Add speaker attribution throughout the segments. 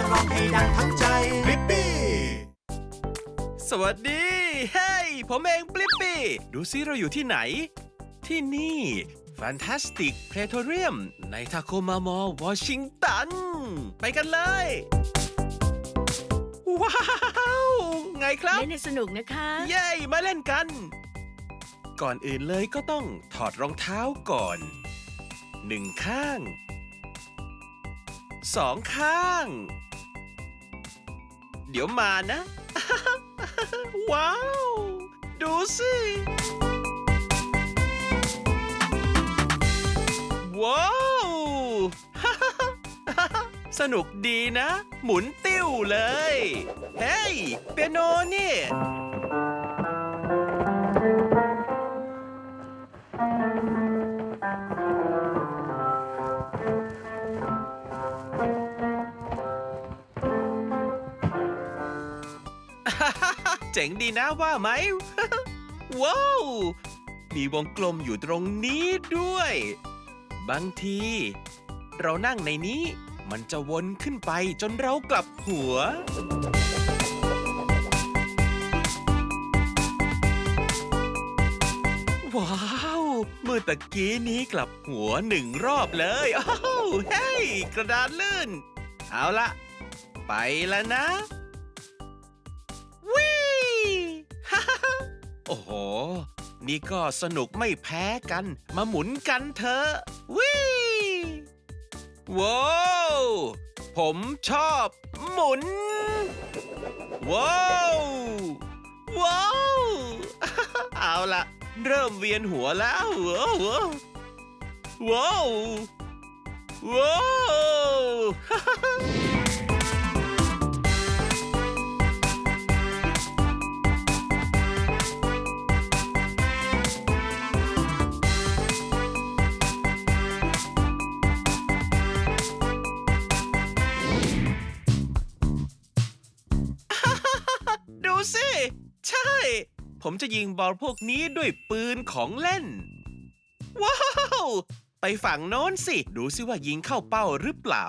Speaker 1: ต้องร้องให้ดังทั้งใจบลิปปี้
Speaker 2: สวัสดี เฮ้ย ผมเองบลิปปี้ ดูซิเราอยู่ที่ไหน ที่นี่ Fantastic Praetorium ในทาโคมามอวอชิงตัน ไปกันเลย ว้าว ไงครับ
Speaker 3: เล่นให้สนุกนะคะ
Speaker 2: เย้มาเล่นกัน ก่อนอื่นเลยก็ต้องถอดรองเท้าก่อน หนึ่งข้าง สองข้าง เดี๋ยวมานะ ว้าว ดูสิ ว้าว สนุกดีนะ หมุนติ้วเลย เฮ้ย เปียโนนี่ เจ๋งดีนะว่าไหม ว้าว มีวงกลมอยู่ตรงนี้ด้วย บางที เรานั่งในนี้มันจะวนขึ้นไปจนเรากลับหัว ว้าว เมื่อตะกี้นี้กลับหัวหนึ่งรอบเลยอ้าวเฮ้ย กระดานลื่น เอาละ ไปแล้วนะ โอ้โห นี่ก็สนุกไม่แพ้กัน มาหมุนกันเถอะวิว้าวผมชอบหมุน ว้าวว้าวเอาละเริ่มเวียนหัวแล้วว้าวว้าวว้าว สิ ใช่ ผมจะยิงบอลพวกนี้ด้วยปืนของเล่น ว้าว ไปฝั่งโน้นสิ ดูสิว่ายิงเข้าเป้าหรือเปล่า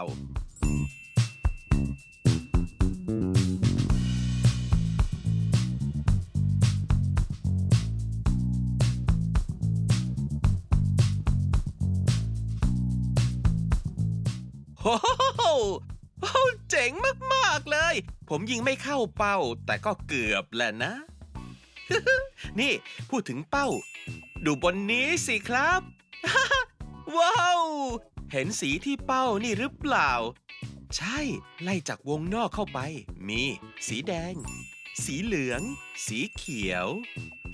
Speaker 2: โอ้โห เจ๋งมากๆเลย ผมยิงไม่เข้าเป้า แต่ก็เกือบแหละนะ นี่พูดถึงเป้า ดูบนนี้สิครับ ว้าว เห็นสีที่เป้านี่หรือเปล่า ใช่ ไล่จากวงนอกเข้าไป มี สีแดง สีเหลือง สีเขียว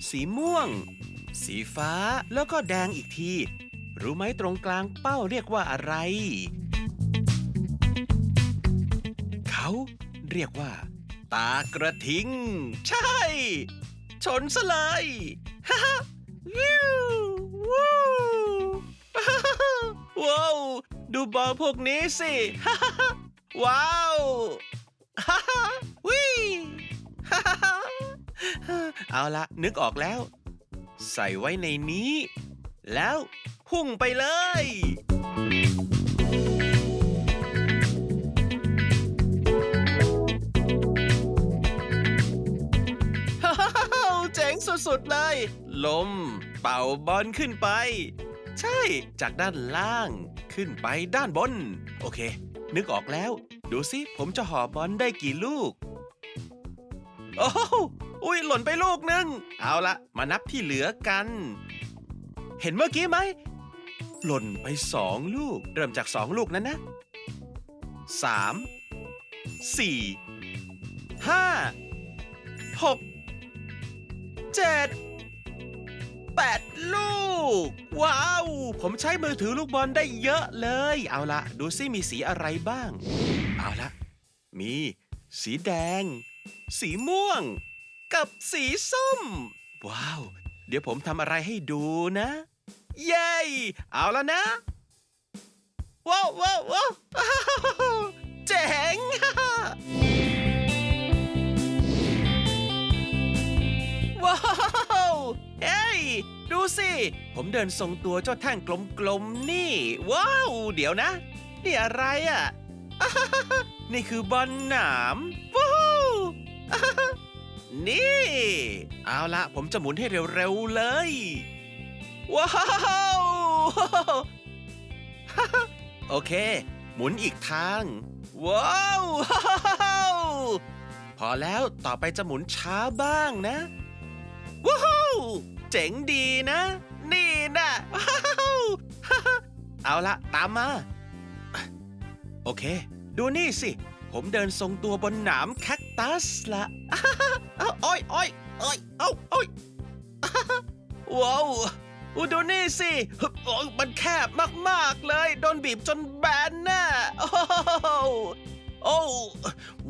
Speaker 2: สีม่วง สีฟ้าแล้วก็แดงอีกที รู้ไหมตรงกลางเป้าเรียกว่าอะไร เขาเรียกว่า ตากระทิง ใช่ ชนซะเลยฮ่าฮ่าวิววู้าว้าว ดูบอลพวกนี้สิฮ่าฮ่าว้าวฮ่าฮ่าวิฮ่าฮ่าเอาละนึกออกแล้ว ใส่ไว้ในนี้ แล้วพุ่งไปเลย สุดเลย ลม เป่าบอลขึ้นไป ใช่ จากด้านล่างขึ้นไปด้านบน โอเค นึกออกแล้ว ดูสิ ผมจะห่อบอลได้กี่ลูก โอ้โหอุ้ยหล่นไปลูกหนึ่งเอาละมานับที่เหลือกัน เห็นเมื่อกี้ไหม หล่นไปสองลูก เริ่มจากสองลูกนั้นนะสามสี่ห้าหก เจ็ดแปดลูก ว้าว ผมใช้มือถือลูกบอลได้เยอะเลย เอาละดูซิมีสีอะไรบ้าง เอาละมี สีแดง สีม่วง กับสีส้ม ว้าว เดี๋ยวผมทำอะไรให้ดูนะ เย้ เอาแล้วนะ ว้าวว้าวว้าวเจ๋ง ว้าว เฮ้ย ดูสิ ผมเดินทรงตัวเจ้าแท่งกลมๆ นี่ ว้าว เดี๋ยวนะ นี่อะไรอะ นี่คือบอลหนามวู้ฮู้นี่ เอาละผมจะหมุนให้เร็วๆเลย ว้าว โอเค หมุนอีกทาง ว้าว พอแล้วต่อไปจะหมุนช้าบ้างนะ ว้าวเจ๋งดีนะ นี่นะว้าวเอาละตามมา โอเค ดูนี่สิ ผมเดินทรงตัวบนหนามแคคตัสละอ้าวโอ้ยโอ้ยโอ้ยเอ้าโอ้ยว้าวอูดูนี่สิ มันแคบมากๆเลย โดนบีบจนแบนน่ะโอ้โหโอ้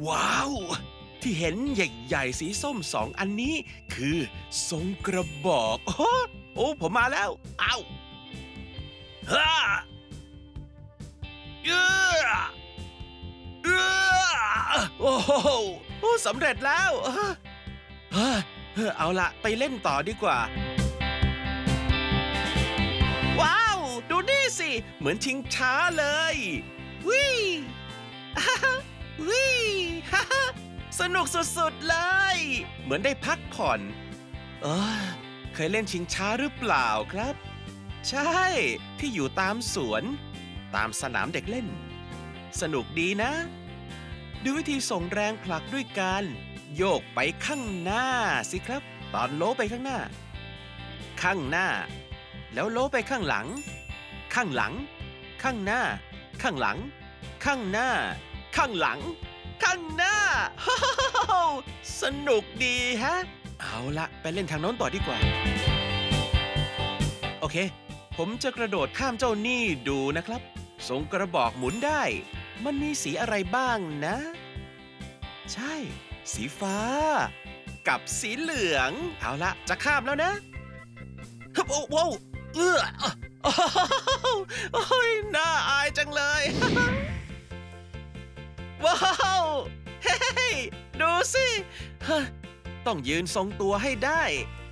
Speaker 2: ว้าว ที่เห็นใหญ่ๆ สีส้มสองอันนี้ คือทรงกระบอกโอ้โอ้ผมมาแล้ว เอาฮ่าเออเออโอ้โหสำเร็จแล้วเอาละไปเล่นต่อดีกว่า ว้าว ดูนี่สิ เหมือนชิงช้าเลยวิฮ่าฮ่าวิฮ่าฮ่า สนุกสุดๆเลย เหมือนได้พักผ่อนเออเคยเล่นชิงช้าหรือเปล่าครับ ใช่ ที่อยู่ตามสวน ตามสนามเด็กเล่น สนุกดีนะ ดูวิธีส่งแรงผลักด้วยการ โยกไปข้างหน้าสิครับ ตอนโล้ไปข้างหน้า ข้างหน้า แล้วโล้ไปข้างหลัง ข้างหลัง ข้างหน้า ข้างหลัง ข้างหน้า ข้างหลัง ข้างหน้า สนุกดีฮะ เอาละไปเล่นทางโน้นต่อดีกว่า โอเค ผมจะกระโดดข้ามเจ้านี่ดูนะครับทรงกระบอกหมุนได้ มันมีสีอะไรบ้างนะ ใช่ สีฟ้า กับสีเหลือง เอาละจะข้ามแล้วนะฮึบโอ้โว้วเอื้อโอ้ยน่าอายจังเลย ว้าว เฮ้ยดูสิฮะต้องยืนทรงตัวให้ได้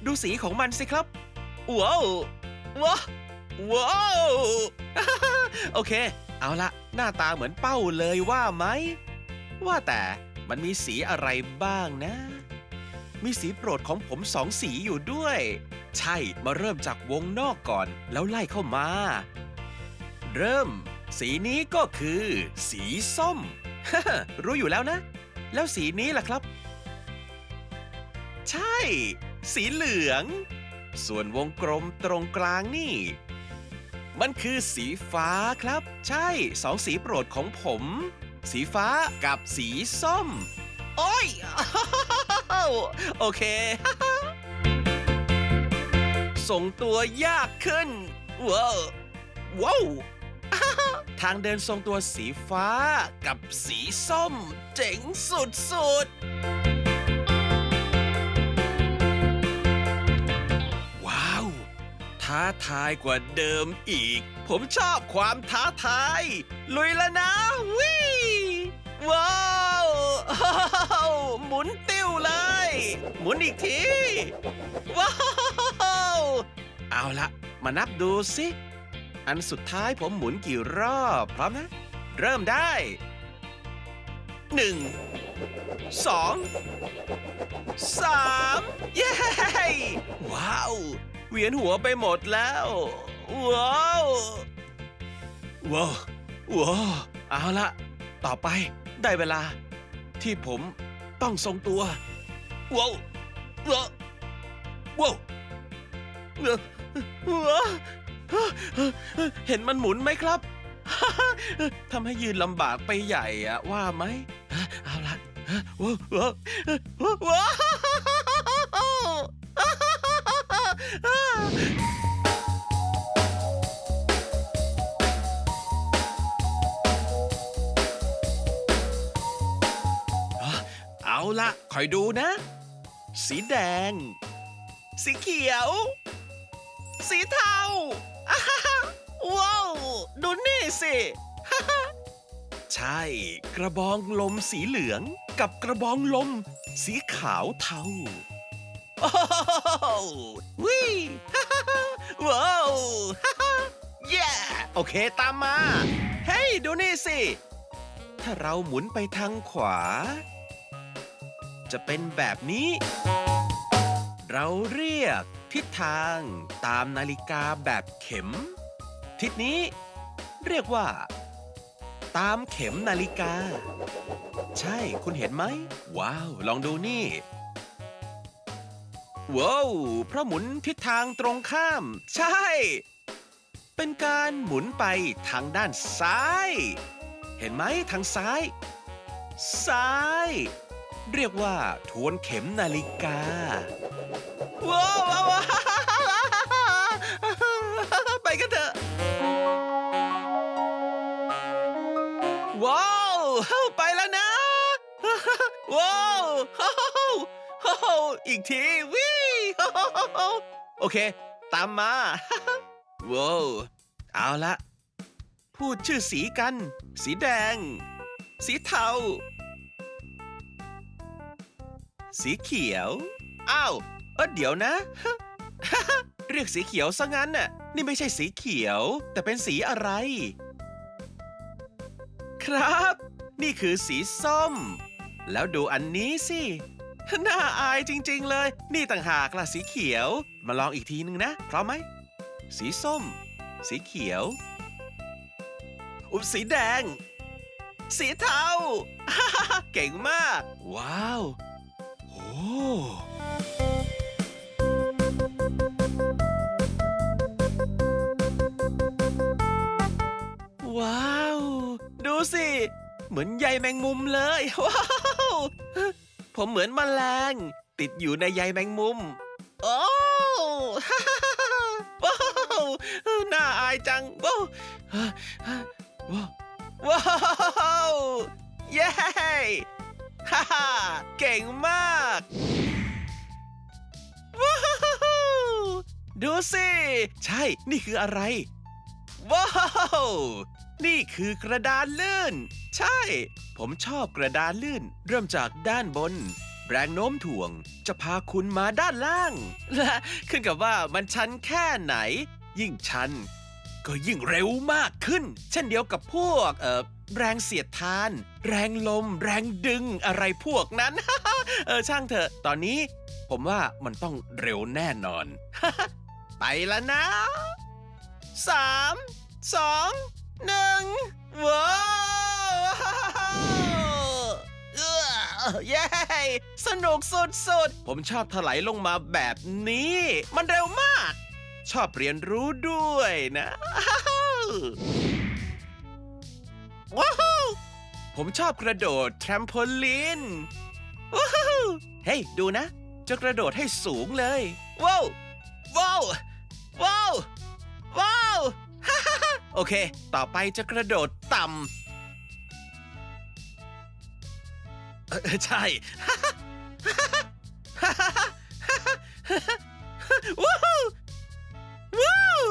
Speaker 2: ดูสีของมันสิครับ ว้าวว้าวว้าวโอเค เอาละหน้าตาเหมือนเป้าเลยว่าไหม ว่าแต่มันมีสีอะไรบ้างนะ มีสีโปรดของผมสองสีอยู่ด้วย ใช่มาเริ่มจากวงนอกก่อนแล้วไล่เข้ามา เริ่ม สีนี้ก็คือ สีส้ม รู้อยู่แล้วนะ แล้วสีนี้ล่ะครับ ใช่ สีเหลือง ส่วนวงกลมตรงกลางนี่ มันคือสีฟ้าครับ ใช่สองสีโปรดของผม สีฟ้ากับสีส้ม โอ้ย โอเค ส่งตัวยากขึ้นว้าวว้าว ทางเดินทรงตัวสีฟ้ากับสีส้ม เจ๋งสุดๆ ว้าว ท้าทายกว่าเดิมอีก ผมชอบความท้าทาย ลุยแล้วนะวิว้าวหมุนติ้วเลย หมุนอีกที ว้าว เอาละมานับดูสิ อันสุดท้ายผมหมุนกี่รอบ พร้อมนะ เริ่มได้หนึ่งสองสามเย้ว้าว เวียนหัวไปหมดแล้ว ว้าวว้าวว้าวเอาละต่อไปได้เวลา ที่ผมต้องทรงตัว ว้าวว้าวว้าวว้าว เห็นมันหมุนไหมครับ ทำให้ยืนลำบากไปใหญ่อะว่าไหม เอาละว้าวว้าวว้าวเอาละคอยดูนะ สีแดง สีเขียว สีเทา อ่าฮ่าฮ่าว้าว ดูนี่สิ ใช่ กระบองลมสีเหลือง กับกระบองลม สีขาวเทาโอ้โหวิฮ่าฮ่าฮ่าว้าวเย้โอเคตามมา เฮ้ย ดูนี่สิ ถ้าเราหมุนไปทางขวา จะเป็นแบบนี้ เราเรียก ทิศทางตามนาฬิกาแบบเข็ม ทิศนี้เรียกว่า ตามเข็มนาฬิกา ใช่คุณเห็นไหม ว้าว ลองดูนี่ว้าวเพราะหมุนทิศทางตรงข้าม ใช่ เป็นการหมุนไปทางด้านซ้าย เห็นไหมทางซ้าย ซ้าย เรียกว่าทวนเข็มนาฬิกา ว้าวว้าวว้าวไปกันเถอะ ว้าวไปแล้วนะ ว้าวอีกทีวิโอเค ตามมาว้าวเอาละพูดชื่อสีกัน สีแดง สีเทา สีเขียว อ้าว เออเดี๋ยวนะ เรียกสีเขียวซะงั้นน่ะ นี่ไม่ใช่สีเขียว แต่เป็นสีอะไร ครับ นี่คือสีส้ม แล้วดูอันนี้สิ น่าอายจริง ๆ เลย นี่ต่างหากล่ะสีเขียว มาลองอีกทีนึงนะ พร้อมไหม สีส้ม สีเขียว อุยสีแดง สีเทา เก่งมาก ว้าว โอ้ สิ เหมือนใยแมงมุมเลย ว้าว ผมเหมือนแมลง ติดอยู่ในใยแมงมุม โอ้ว้าวน่าอายจังว้าวว้าวว้าวเย้ฮ่าฮ่าเก่งมากว้าวดูสิ ใช่ นี่คืออะไร ว้าว นี่คือกระดานลื่น ใช่ ผมชอบกระดานลื่น เริ่มจากด้านบน แรงโน้มถ่วง จะพาคุณมาด้านล่าง และขึ้นกับว่ามันชันแค่ไหน ยิ่งชัน ก็ยิ่งเร็วมากขึ้น เช่นเดียวกับพวกเอ่อแรงเสียดทาน แรงลม แรงดึงอะไรพวกนั้น เออช่างเถอะ ตอนนี้ ผมว่ามันต้องเร็วแน่นอน ไปแล้วนะสามสอง หนึ่งว้าวเอื้อเย้สนุกสุดๆ ผมชอบถลายลงมาแบบนี้ มันเร็วมาก ชอบเรียนรู้ด้วยนะว้าวผมชอบกระโดดแทรมโพลีนว้าวเฮ้ย ดูนะ จะกระโดดให้สูงเลย ว้าว ว้าว ว้าว โอเค ต่อไปจะกระโดดต่ำเออใช่ ว้าวว้าว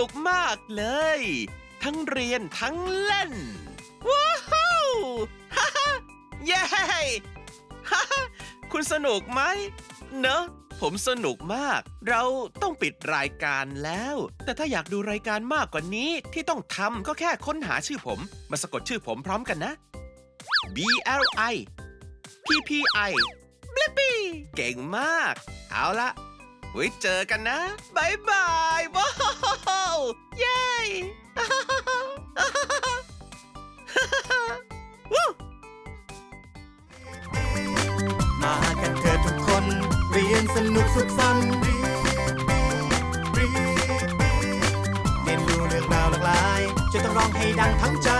Speaker 2: นุกมากเลย ทั้งเรียนทั้งเล่น ว้าวฮ่าฮ่าเย้ฮ่าฮ่าคุณสนุกไหม เนอะ ผมสนุกมาก เราต้องปิดรายการแล้ว แต่ถ้าอยากดูรายการมากกว่านี้ที่ต้องทำก็แค่ค้นหาชื่อผม มาสะกดชื่อผมพร้อมกันนะ B L I P P I บลิปปี้เก่งมาก เอาละ ไว้เจอกันนะบายบายว้าวเย้
Speaker 1: มากันเถิดทุกคน เรียนสนุกสุขสันต์เรียนรู้เรื่องราวหลากหลาย จะต้องร้องให้ดังทั้งใจ